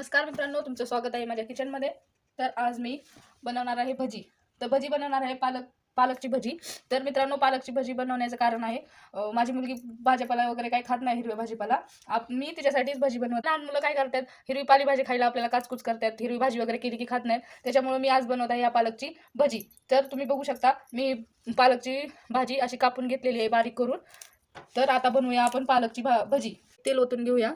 नमस्कार मित्रांनो तुमचं स्वागत आहे माझ्या किचनमध्ये तर आज मी बनवणार आहे भजी. तर भजी बनवणार आहे पालक पालकची भजी. तर मित्रांनो पालकची भजी बनवण्याचं कारण आहे माझी मुलगी भाजीपाला वगैरे काही खात नाही हिरव्या भाजीपाला. आप मी तिच्यासाठीच भजी बनवत. लहान मुलं काय करतात हिरवी पालेभाजी खायला आपल्याला काचकूच करतात. हिरवी भाजी वगैरे केली की खात नाहीत. त्याच्यामुळे मी आज बनवत आहे या पालकची भजी. तर तुम्ही बघू शकता मी पालकची भाजी अशी कापून घेतलेली आहे बारीक करून. तर आता बनवूया आपण पालकची भा भजी. तेल ओतून घेऊया.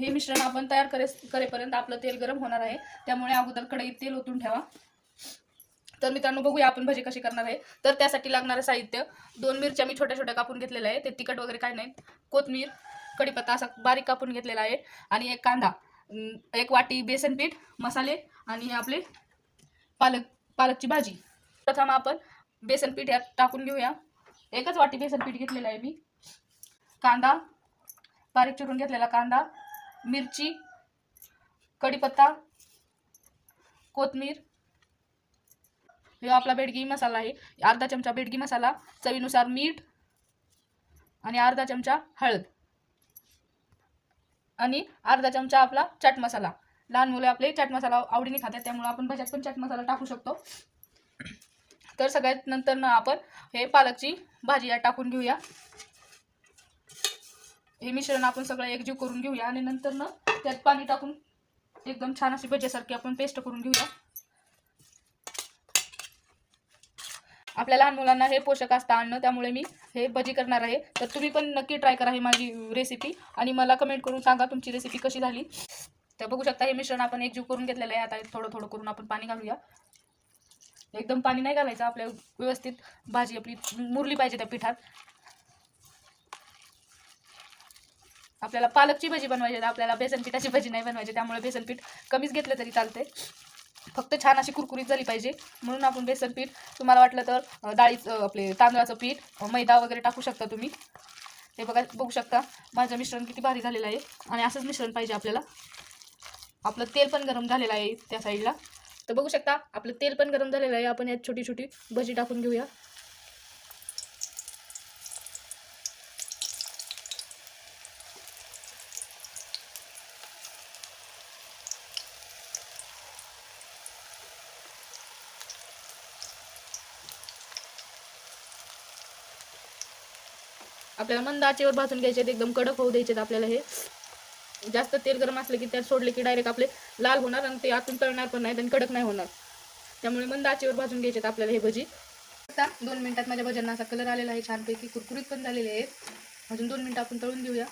हे मिश्रण आपण तयार करे करेपर्यंत आपलं तेल गरम होणार आहे. त्यामुळे अगोदर कढईत तेल ओतून ठेवा. तर मित्रांनो बघूया आपण भजी कशी करणार आहे. तर त्यासाठी लागणारं साहित्य दोन मिरच्या मी छोट्या छोट्या कापून घेतलेल्या आहे ते तिखट वगैरे काही नाही. कोथमीर कढीपत्ता असा बारीक कापून घेतलेला आहे. आणि एक कांदा एक वाटी बेसन पीठ मसाले आणि आपले पालक पालकची भाजी. प्रथम आपण बेसन पीठ यात टाकून घेऊया. एकच वाटी बेसन पीठ घेतलेलं आहे मी. कांदा बारीक चिरून घेतलेला कांदा. मिरची कढीपत्ता कोथमीर. हे आपला बेडगी मसाला आहे. अर्धा चमचा बेडगी मसाला चवीनुसार मीठ आणि अर्धा चमचा हळद आणि अर्धा चमचा आपला चाट मसाला. लहान मुले आपले चाट मसाला आवडीने खातात त्यामुळे आपण भज्यात पण चाट मसाला टाकू शकतो. तर सगळ्यात नंतर ना आपण हे पालकची भाजी या टाकून घेऊया. हे मिश्रण आपण सगळं एकजीव करून घेऊया आणि नंतर ना त्यात पाणी टाकून एकदम छान अशी भज्यासारखी आपण पेस्ट करून घेऊया. आपल्या लहान मुलांना हे पोषक असतं आणणं त्यामुळे मी हे भजी करणार आहे. तर तुम्ही पण नक्की ट्राय करा ही माझी रेसिपी आणि मला कमेंट करून सांगा तुमची रेसिपी कशी झाली. तर बघू शकता हे मिश्रण आपण एकजीव करून घेतलेलं आहे. आता थोडं थोडं करून आपण पाणी घालूया. एकदम पाणी नाही घालायचं आपल्या व्यवस्थित भाजी आपली मुरली पाहिजे त्या पिठात. आपल्याला पालकची भजी बनवायची आपल्याला बेसन पिठाची भजी नाही बनवायची त्यामुळे बेसन पीठ कमीच घेतलं तरी चालते फक्त छान अशी कुरकुरीत झाली पाहिजे. म्हणून आपण बेसन पीठ तुम्हाला वाटलं तर डाळीचं आपले तांदळाचं पीठ मैदा वगैरे टाकू शकता तुम्ही. हे बघा बघू शकता माझं मिश्रण किती भारी झालेलं आहे आणि असंच मिश्रण पाहिजे आपल्याला. आपलं तेल पण गरम झालेलं आहे त्या साईडला. तर बघू शकता आपलं तेल पण गरम झालेलं आहे. आपण यात छोटी छोटी भजी टाकून घेऊया. आपल्याला मंद आचेवर भाजून घ्यायचे आहेत, एकदम कडक होऊ द्यायचे आहेत आपल्याला हे. जास्त तेल गरम असलं की त्यात सोडले की डायरेक्ट आपले लाल होणार आणि ते आतून तळणार पण नाही आणि कडक नाही होणार. त्यामुळे मंद आचेवर भाजून घ्यायचे आहेत आपल्याला हे भजी. आता दोन मिनिटात माझ्या भज्यांना असा कलर आलेला आहे छानपैकी. कुरकुरीत पण झालेले आहेत. अजून दोन मिनटं आपण तळून घेऊया.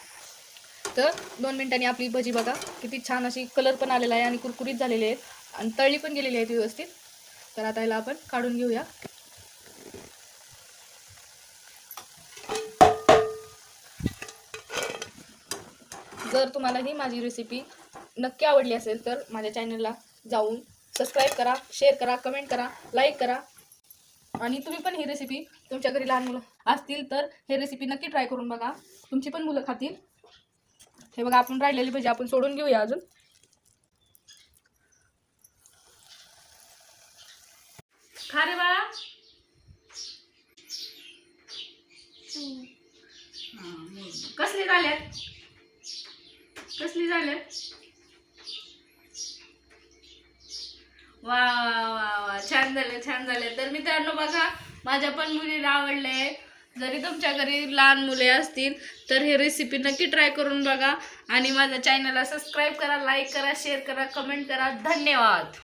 तर दोन मिनिटांनी आपली भजी बघा किती छान अशी कलर पण आलेला आहे आणि कुरकुरीत झालेले आहेत. आणि तळली पण गेलेली आहेत व्यवस्थित. तर आता याला आपण काढून घेऊया. जर तुम्हाला ही माझी रेसिपी नक्की आवडली असेल तर माझ्या चॅनलला जाऊन सबस्क्राईब करा शेअर करा कमेंट करा लाईक करा. आणि तुम्ही पण ही रेसिपी तुमच्या घरी लहान मुलं असतील तर हे रेसिपी नक्की ट्राय करून बघा. तुमची पण मुलं खातील. हे बघा आपण राहिलेली भजी आपण सोडून घेऊया अजून. खा रे बाळा. कसली झाल्यात? कसली झाल्यात वा वा वा. वा छान झाले छान झाले. तर मित्रांनो बघा माझ्या पण मुलीला आवडले. जरी तुमच्या घरी लहान मुले असतील तर हे रेसिपी नक्की ट्राय करून बघा. आणि माझ्या चॅनलला सबस्क्राईब करा लाईक करा शेअर करा कमेंट करा. धन्यवाद.